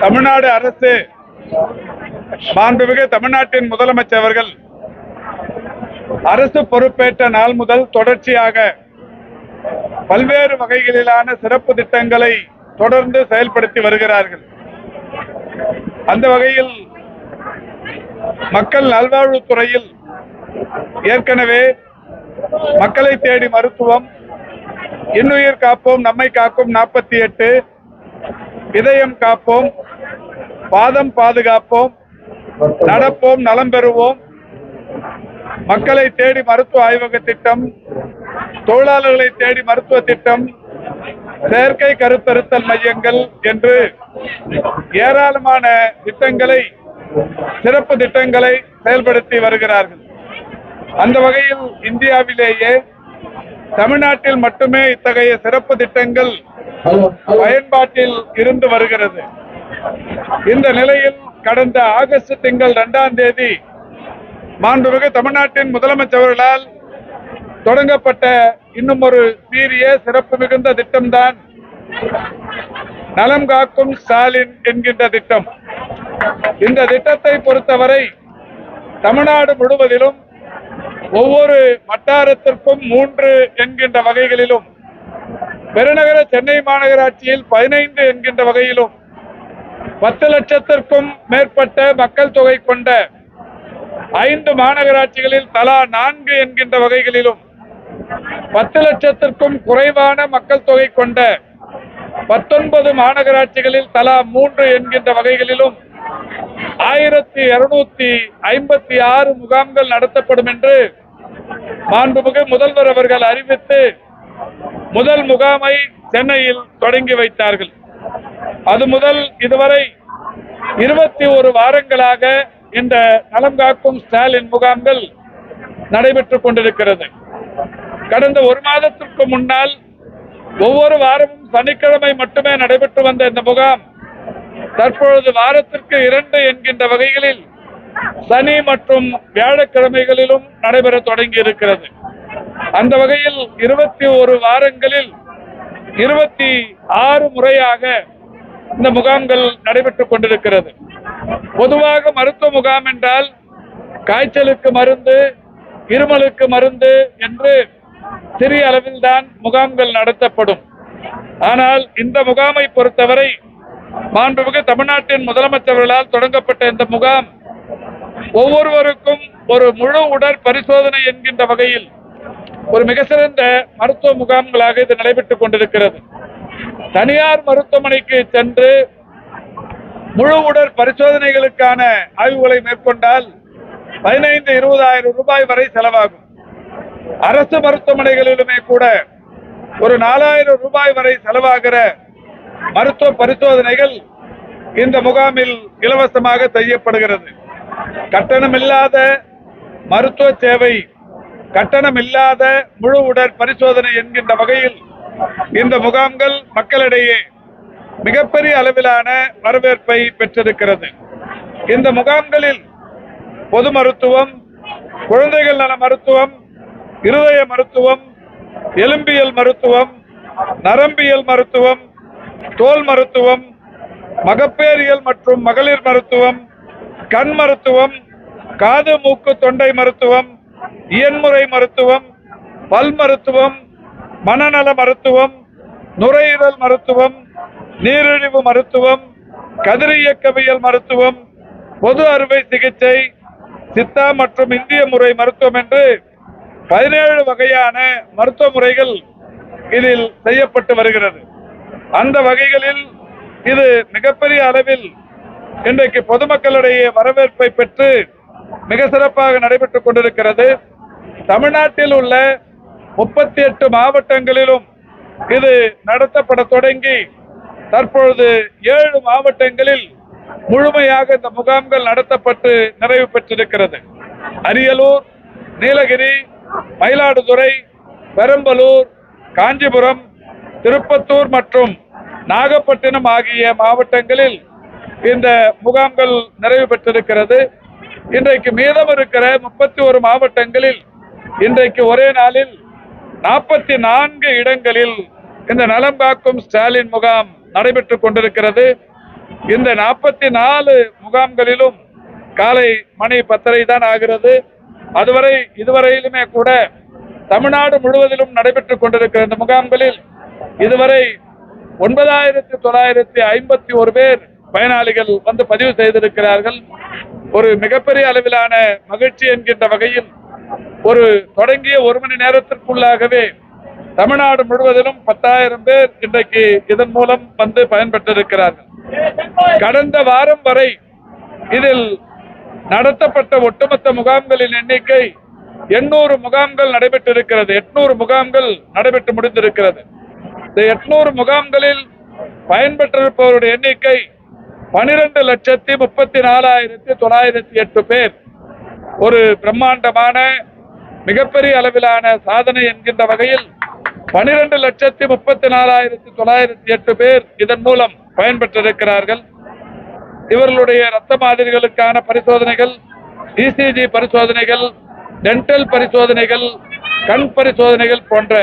தமிழ்நாடு அரசு மாண்புமிகு தமிழ்நாட்டின் முதலமைச்சர் அவர்கள் அரசு பொறுப்பேற்ற நாள் முதல் தொடர்ச்சியாக பல்வேறு வகைகளிலான சிறப்பு திட்டங்களை தொடர்ந்து செயல்படுத்தி வருகிறார்கள். அந்த வகையில் மக்கள் நல்வாழ்வுத்துறையில் ஏற்கனவே மக்களை தேடி மருத்துவம் இன்னுயிர் காப்போம் நம்மை காக்கும் நாற்பத்தி எட்டு இதயம் காப்போம் பாதம் பாதுகாப்போம் நடப்போம் நலம் பெறுவோம். மக்களை தேடி மருத்துவ ஆய்வக திட்டம் தொழிலாளர்களை தேடி மருத்துவ திட்டம் செயற்கை கருத்தருத்தல் மையங்கள் என்று ஏராளமான திட்டங்களை சிறப்பு திட்டங்களை செயல்படுத்தி வருகிறார்கள். அந்த வகையில் இந்தியாவிலேயே தமிழ்நாட்டில் மட்டுமே இத்தகைய சிறப்பு திட்டங்கள் பயன்பாட்டில் இருந்து வருகிறது. இந்த நிலையில் கடந்த ஆகஸ்ட் திங்கள் இரண்டாம் தேதி மாண்புமிகு தமிழ்நாட்டின் முதலமைச்சர்களால் தொடங்கப்பட்ட இன்னும் ஒரு சீரிய சிறப்பு மிகுந்த திட்டம்தான் நலம் காக்கும் ஸ்டாலின் என்கின்ற திட்டம். இந்த திட்டத்தை பொறுத்தவரை தமிழ்நாடு முழுவதிலும் ஒவ்வொரு வட்டாரத்திற்கும் மூன்று என்கின்ற வகைகளிலும் பெருநகர சென்னை மாநகராட்சியில் பதினைந்து என்கின்ற வகையிலும் பத்து லட்சத்திற்கும் மேற்பட்ட மக்கள் தொகை கொண்ட ஐந்து மாநகராட்சிகளில் தலா நான்கு என்கின்ற வகைகளிலும் பத்து லட்சத்திற்கும் குறைவான மக்கள் தொகை கொண்ட பத்தொன்பது மாநகராட்சிகளில் தலா மூன்று என்கின்ற வகைகளிலும் ஆயிரத்தி இருநூத்தி ஐம்பத்தி ஆறு முகாம்கள் நடத்தப்படும் என்று மாண்புமிகு முதல்வர் அவர்கள் அறிவித்து முதல் முகாமை சென்னையில் தொடங்கி வைத்தார்கள். அது முதல் இதுவரை இருபத்தி ஒரு வாரங்களாக இந்த நலம் காக்கும் ஸ்டாலின் முகாம்கள் நடைபெற்றுக் கொண்டிருக்கிறது. கடந்த ஒரு மாதத்திற்கு முன்னால் ஒவ்வொரு வாரமும் சனிக்கிழமை மட்டுமே நடைபெற்று வந்த இந்த முகாம் தற்பொழுது வாரத்திற்கு இரண்டு என்கின்ற வகைகளில் சனி மற்றும் வியாழக்கிழமைகளிலும் நடைபெற தொடங்கி இருக்கிறது அந்த வகையில் இருபத்தி ஒரு வாரங்களில் இருபத்தி ஆறு முறையாக இந்த முகாம்கள் நடைபெற்றுக் கொண்டிருக்கிறது. பொதுவாக மருத்துவ முகாம் என்றால் காய்ச்சலுக்கு மருந்து இருமலுக்கு மருந்து என்று சிறிய அளவில்தான் முகாம்கள் நடத்தப்படும். ஆனால் இந்த முகாமை பொறுத்தவரை மாண்புமிகு தமிழ்நாட்டின் முதலமைச்சர்களால் தொடங்கப்பட்ட இந்த முகாம் ஒவ்வொருவருக்கும் ஒரு முழு உடற் பரிசோதனை என்கின்ற வகையில் ஒரு மிக சிறந்த மருத்துவ முகாம்களாக இது நடைபெற்றுக் கொண்டிருக்கிறது. தனியார் மருத்துவமனைக்கு சென்று முழு உடற் பரிசோதனைகளுக்கான ஆய்வுகளை மேற்கொண்டால் பதினைந்து இருபதாயிரம் ரூபாய் வரை செலவாகும். அரசு மருத்துவமனைகளிலுமே கூட ஒரு நாலாயிரம் ரூபாய் வரை செலவாகிற மருத்துவ பரிசோதனைகள் இந்த முகாமில் இலவசமாக செய்யப்படுகிறது. கட்டணமில்லாத மருத்துவ சேவை கட்டணம் இல்லாத முழு உடற் பரிசோதனை என்கின்ற வகையில் இந்த முகாம்கள் மக்களிடையே மிகப்பெரிய அளவிலான வரவேற்பை பெற்றிருக்கிறது. இந்த முகாம்களில் பொது மருத்துவம் குழந்தைகள் நல மருத்துவம் இருதய மருத்துவம் எலும்பியல் மருத்துவம் நரம்பியல் மருத்துவம் தோல் மருத்துவம் மகப்பேறியல் மற்றும் மகளிர் மருத்துவம் கண் மருத்துவம் காது மூக்கு தொண்டை மருத்துவம் இயன்முறை மருத்துவம் பல் மருத்துவம் மனநல மருத்துவம் நுரையீரல் மருத்துவம் நீரிழிவு மருத்துவம் கதிரியக்கவியல் மருத்துவம் பொது அறுவை சிகிச்சை சித்தா மற்றும் இந்திய முறை மருத்துவம் என்று பதினேழு வகையான மருத்துவ முறைகள் இதில் செய்யப்பட்டு வருகிறது. அந்த வகைகளில் இது மிகப்பெரிய அளவில் இன்றைக்கு பொதுமக்களிடையே வரவேற்பை பெற்று மிக சிறப்பாக நடைபெற்றுக் கொண்டிருக்கிறது. தமிழ்நாட்டில் உள்ள முப்பத்தி எட்டு மாவட்டங்களிலும் இது நடத்தப்பட தொடங்கி தற்பொழுது ஏழு மாவட்டங்களில் முழுமையாக இந்த முகாம்கள் நடத்தப்பட்டு நிறைவு பெற்றிருக்கிறது. அரியலூர் நீலகிரி மயிலாடுதுறை பெரம்பலூர் காஞ்சிபுரம் திருப்பத்தூர் மற்றும் நாகப்பட்டினம் ஆகிய மாவட்டங்களில் இந்த முகாம்கள் நிறைவு பெற்றிருக்கிறது. இன்றைக்கு மீதம் இருக்கிற முப்பத்தி ஒரு மாவட்டங்களில் இன்றைக்கு ஒரே நாளில் நாற்பத்தி நான்கு இடங்களில் இந்த நலம் காக்கும் ஸ்டாலின் முகாம் நடைபெற்றுக் கொண்டிருக்கிறது. இந்த நாற்பத்தி நாலு முகாம்களிலும் காலை மணி பத்தரை தான் ஆகிறது. அதுவரை இதுவரையிலுமே கூட தமிழ்நாடு முழுவதிலும் நடைபெற்றுக் கொண்டிருக்கிற இந்த முகாம்களில் இதுவரை ஒன்பதாயிரத்தி தொள்ளாயிரத்தி ஐம்பத்தி ஒரு பேர் பயனாளிகள் வந்து பதிவு செய்திருக்கிறார்கள். ஒரு மிகப்பெரிய அளவிலான மகிழ்ச்சி என்கின்ற வகையில் ஒரு தொடங்கிய ஒரு மணி நேரத்திற்குள்ளாகவே தமிழ்நாடு முழுவதிலும் பத்தாயிரம் பேர் இன்றைக்கு இதன் மூலம் வந்து பயன்பெற்றிருக்கிறார்கள். கடந்த வாரம் வரை இதில் நடத்தப்பட்ட ஒட்டுமொத்த முகாம்களின் எண்ணிக்கை எண்ணூறு முகாம்கள் நடைபெற்றிருக்கிறது. எட்நூறு முகாம்கள் நடைபெற்று முடிந்திருக்கிறது. இந்த எட்நூறு முகாம்களில் பயன்பெற்றிருப்பவருடைய எண்ணிக்கை பனிரெண்டு லட்சத்தி முப்பத்தி நாலாயிரத்தி தொள்ளாயிரத்தி எட்டு பேர். ஒரு பிரம்மாண்டமான மிகப்பெரிய அளவிலான சாதனை என்கின்ற வகையில் பனிரெண்டு லட்சத்தி முப்பத்தி நாலாயிரத்தி தொள்ளாயிரத்தி எட்டு பேர் இதன் மூலம் பயன்பெற்றிருக்கிறார்கள். இவர்களுடைய ரத்த மாதிரிகளுக்கான பரிசோதனைகள் இசிஜி பரிசோதனைகள் டென்டல் பரிசோதனைகள் கண் பரிசோதனைகள் போன்ற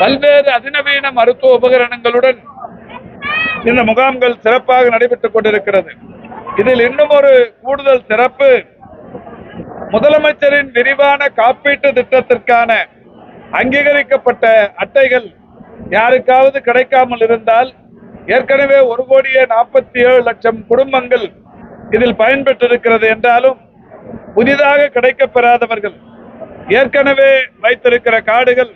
பல்வேறு அதிநவீன மருத்துவ உபகரணங்களுடன் இந்த முகாம்கள் சிறப்பாக நடைபெற்றுக் கொண்டிருக்கிறது. இதில் இன்னும் ஒரு கூடுதல் சிறப்பு முதலமைச்சரின் விரிவான காப்பீட்டு திட்டத்திற்கான அங்கீகரிக்கப்பட்ட அட்டைகள் யாருக்காவது கிடைக்காமல் இருந்தால் ஏற்கனவே ஒரு கோடியே நாற்பத்தி ஏழு லட்சம் குடும்பங்கள் இதில் பயன்பெற்றிருக்கிறது என்றாலும் புதிதாக கிடைக்கப்பெறாதவர்கள் ஏற்கனவே வைத்திருக்கிற கார்டுகள்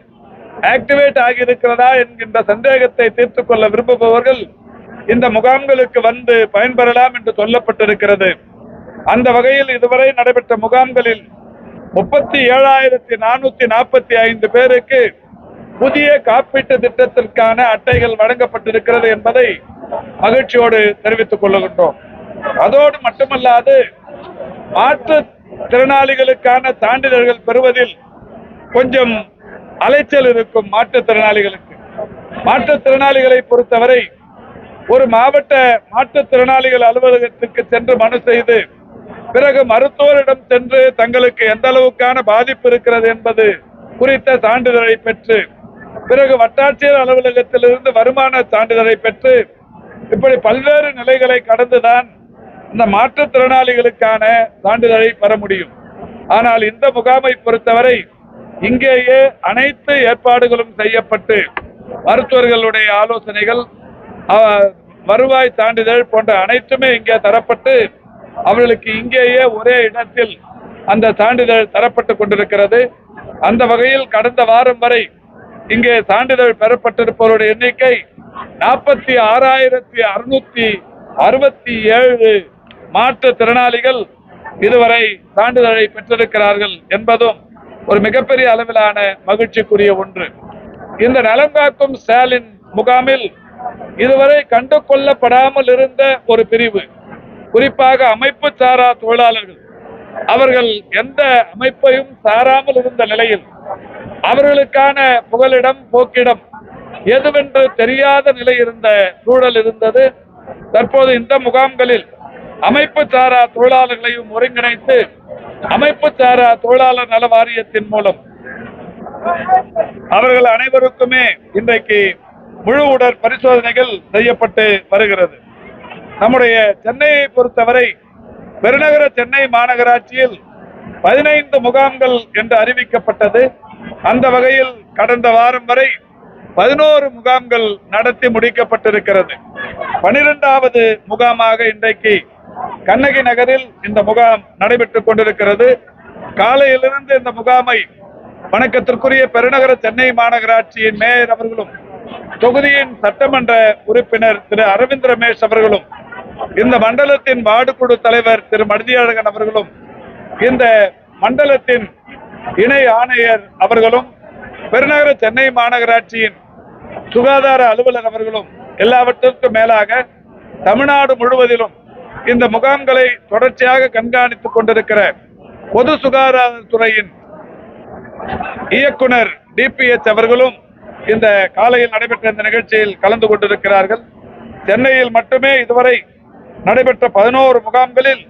ஆக்டிவேட் ஆகியிருக்கிறதா என்கின்ற சந்தேகத்தை தீர்த்து கொள்ள விரும்புபவர்கள் இந்த முகாம்களுக்கு வந்து பயன்பெறலாம் என்று சொல்லப்பட்டிருக்கிறது. அந்த வகையில் இதுவரை நடைபெற்ற முகாம்களில் முப்பத்தி ஏழாயிரத்தி நானூத்தி நாற்பத்தி ஐந்து பேருக்கு புதிய காப்பீட்டு திட்டத்திற்கான அட்டைகள் வழங்கப்பட்டிருக்கிறது என்பதை மகிழ்ச்சியோடு தெரிவித்துக் கொள்ளுகின்றோம் அதோடு மட்டுமல்லாது மாற்று திறனாளிகளுக்கான சான்றிதழ்கள் பெறுவதில் கொஞ்சம் அலைச்சல் இருக்கும் மாற்றுத்திறனாளிகளுக்கு மாற்றுத்திறனாளிகளை பொறுத்தவரை ஒரு மாவட்ட மாற்றுத்திறனாளிகள் அலுவலகத்திற்கு சென்று மனு செய்து பிறகு மருத்துவரிடம் சென்று தங்களுக்கு எந்த அளவுக்கான பாதிப்பு இருக்கிறது என்பது குறித்த சான்றிதழை பெற்று பிறகு வட்டாட்சியர் அலுவலகத்திலிருந்து வருமான சான்றிதழை பெற்று இப்படி பல்வேறு நிலைகளை கடந்துதான் இந்த மாற்றுத்திறனாளிகளுக்கான சான்றிதழை பெற முடியும். ஆனால் இந்த முகாமை பொறுத்தவரை இங்கேயே அனைத்து ஏற்பாடுகளும் செய்யப்பட்டு மருத்துவர்களுடைய ஆலோசனைகள் வருவாய் சான்றிதழ் போன்ற அனைத்துமே இங்கே தரப்பட்டு அவர்களுக்கு இங்கேயே ஒரே இடத்தில் அந்த சான்றிதழ் தரப்பட்டு கொண்டிருக்கிறது. அந்த வகையில் கடந்த வாரம் வரை இங்கே சான்றிதழ் பெறப்பட்டிருப்பவருடைய எண்ணிக்கை நாற்பத்தி ஆறாயிரத்தி அறுநூத்தி அறுபத்தி ஏழு மாற்றுத்திறனாளிகள் இதுவரை சான்றிதழை பெற்றிருக்கிறார்கள் என்பதும் ஒரு மிகப்பெரிய அளவிலான மகிழ்ச்சிக்குரிய ஒன்று. இந்த நலம் காக்கும் ஸ்டாலின் முகாமில் இதுவரை கண்டு கொள்ளப்படாமல் இருந்த ஒரு பிரிவு. குறிப்பாக அமைப்பு சாரா தொழிலாளர்கள். அவர்கள் எந்த அமைப்பையும் சாராமல் இருந்த நிலையில் அவர்களுக்கான புகலிடம் போக்கிடம் எதுவென்று தெரியாத நிலை இருந்த சூழல் இருந்தது. தற்போது இந்த முகாம்களில் அமைப்பு சாரா தொழிலாளர்களையும் ஒருங்கிணைத்து அமைப்பு சாரா தொழிலாளர் நல வாரியத்தின் மூலம் அவர்கள் அனைவருக்குமே இன்றைக்கு முழு உடற் பரிசோதனைகள் செய்யப்பட்டு வருகிறது. நம்முடைய சென்னையை பொறுத்தவரை பெருநகர சென்னை மாநகராட்சியில் பதினைந்து முகாம்கள் என்று அறிவிக்கப்பட்டது. அந்த வகையில் கடந்த வாரம் வரை பதினோரு முகாம்கள் நடத்தி முடிக்கப்பட்டிருக்கிறது. பனிரெண்டாவது முகாமாக இன்றைக்கு கண்ணகி நகரில் இந்த முகாம் நடைபெற்றுக் கொண்டிருக்கிறது. காலையிலிருந்து இந்த முகாமை வணக்கத்திற்குரிய பெருநகர சென்னை மாநகராட்சியின் மேயர் அவர்களும் தொகுதியின் சட்டமன்ற உறுப்பினர் திரு அரவிந்த் ரமேஷ் அவர்களும் இந்த மண்டலத்தின் வார்டு குழு தலைவர் திரு. மடிதியழகன் அவர்களும் இந்த மண்டலத்தின் இணை ஆணையர் அவர்களும் பெருநகர சென்னை மாநகராட்சியின் சுகாதார அலுவலர் அவர்களும் எல்லாவற்றிற்கும் மேலாக தமிழ்நாடு முழுவதிலும் இந்த முகாம்களை தொடர்ச்சியாக கண்காணித்துக் கொண்டிருக்கிற பொது சுகாதாரத்துறையின் இயக்குனர் டிபிஎச் அவர்களும் இந்த காலையில் நடைபெற்ற இந்த நிகழ்ச்சியில் கலந்து கொண்டிருக்கிறார்கள். சென்னையில் மட்டுமே இதுவரை நடைபெற்ற பதினோரு முகாம்களில்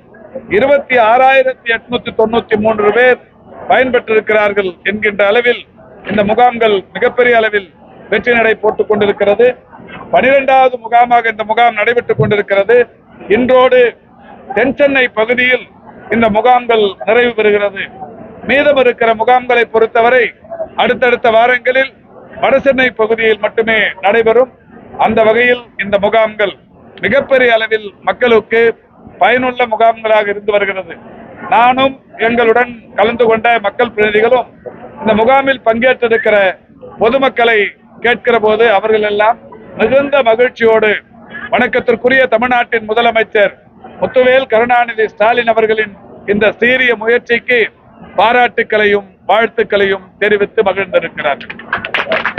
இருபத்தி ஆறாயிரத்தி எட்நூத்தி தொண்ணூத்தி மூன்று பேர் பயன்பெற்றிருக்கிறார்கள் என்கின்ற அளவில் இந்த முகாம்கள் மிகப்பெரிய அளவில் வெற்றி நடை போட்டுக் கொண்டிருக்கிறது. பனிரெண்டாவது முகாமாக இந்த முகாம் நடைபெற்றுக் கொண்டிருக்கிறது. இன்றோடு தென் சென்னை பகுதியில் இந்த முகாம்கள் நிறைவு பெறுகிறது. மீதம் இருக்கிற முகாம்களை பொறுத்தவரை அடுத்தடுத்த வாரங்களில் வடசென்னை பகுதியில் மட்டுமே நடைபெறும். அந்த வகையில் இந்த முகாம்கள் மிகப்பெரிய அளவில் மக்களுக்கு பயனுள்ள முகாம்களாக இருந்து வருகிறது. நானும் எங்களுடன் கலந்து கொண்ட மக்கள் பிரதிநிதிகளும் இந்த முகாமில் பங்கேற்றிருக்கிற பொதுமக்களை கேட்கிற போது அவர்கள் எல்லாம் மிகுந்த மகிழ்ச்சியோடு வணக்கத்திற்குரிய தமிழ்நாட்டின் முதலமைச்சர் முத்துவேல் கருணாநிதி ஸ்டாலின் அவர்களின் இந்த சீரிய முயற்சிக்கு பாராட்டுக்களையும் வாழ்த்துக்களையும் தெரிவித்து மகிழ்ந்திருக்கிறார்கள்